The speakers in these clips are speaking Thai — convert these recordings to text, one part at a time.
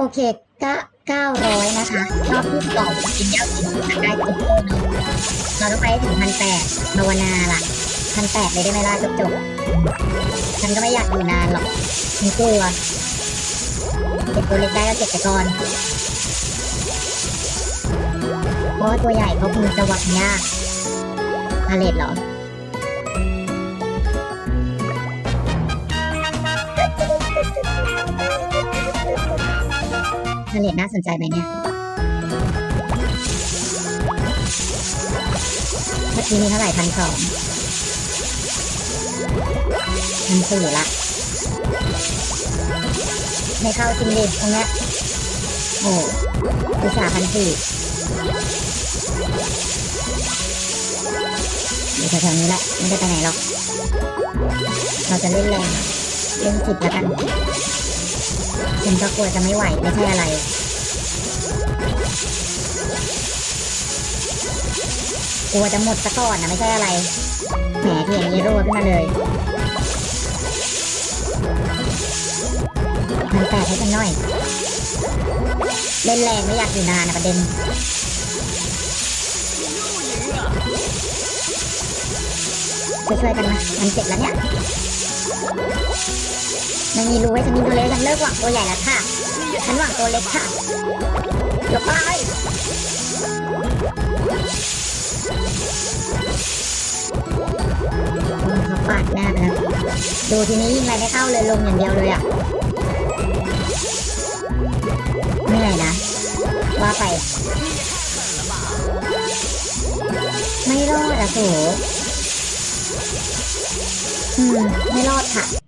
โอเคก็เก้าร้อยนะคะรอบที่สองกินยาวกินสุดได้จุดโตเนอะเราต้องไปให้ถึงพันแปดภาวนาล่ะพันแปดเลยได้ไหมล่ะจบจบฉันก็ไม่อยากอยู่นานหรอกฉันกลัวเก็บตัวเล็กได้ก็เก็บไปก่อนเพราะว่าตัวใหญ่เขาคงจะหวังยากพาเลตเหรอ พาเลตน่าสนใจไหมเนี่ยเมื่อกี้นี้เท่าไหร่พันสองพันสี่ละไม่เข้าจริงดิตรงเนี้ยโอ้อุตส่าห์พันสี่อยู่แถวๆนี้แหละไม่ได้ไปไหนหรอก เราจะเล่นแรงเล่นสิบแล้วกัน ฉันก็กลัวจะไม่ไหวไม่ใช่อะไร กลัวจะหมดซะก่อนนะไม่ใช่อะไร แหมเทียนนี้รัวขึ้นมาเลยมันแตกให้ฉันหน่อย เล่นแรงไม่อยากอยู่นานนะประเด็นช่วยๆกันนะมันเจ็บแล้วเนี่ย ไม่มีรู้ไว้ฉันมีตัวเล็กฉันเลิกหวังตัวใหญ่แล้วค่ะ ฉันหวังตัวเล็กค่ะยกไปเขาปาดหน้าไปแล้วดูทีนี้ยิงอะไรไม่เข้าเลยลงอย่างเดียวเลยอะเหนื่อยนะ ว่าไป ไม่รอดอะโถอืม ไม่รอดค่ะ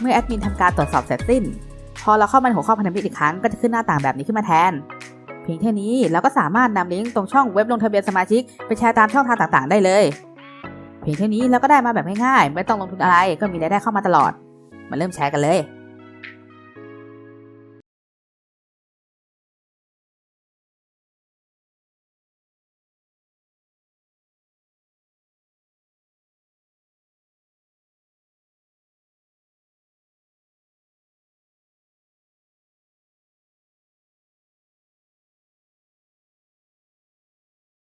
เมื่อแอดมินทำการตรวจสอบเสร็จสิ้น พอเราเข้ามาในหัวข้อพันธมิตรอีกครั้งก็จะขึ้นหน้าต่างแบบนี้ขึ้นมาแทน เพียงแค่นี้เราก็สามารถนำลิงก์ตรงช่องเว็บลงทะเบียนสมาชิกไปแชร์ตามช่องทางต่างๆ ได้เลย เพียงแค่นี้เราก็ได้มาแบบง่ายๆไม่ต้องลงทุนอะไรก็มีรายได้เข้ามาตลอด มาเริ่มแชร์กันเลย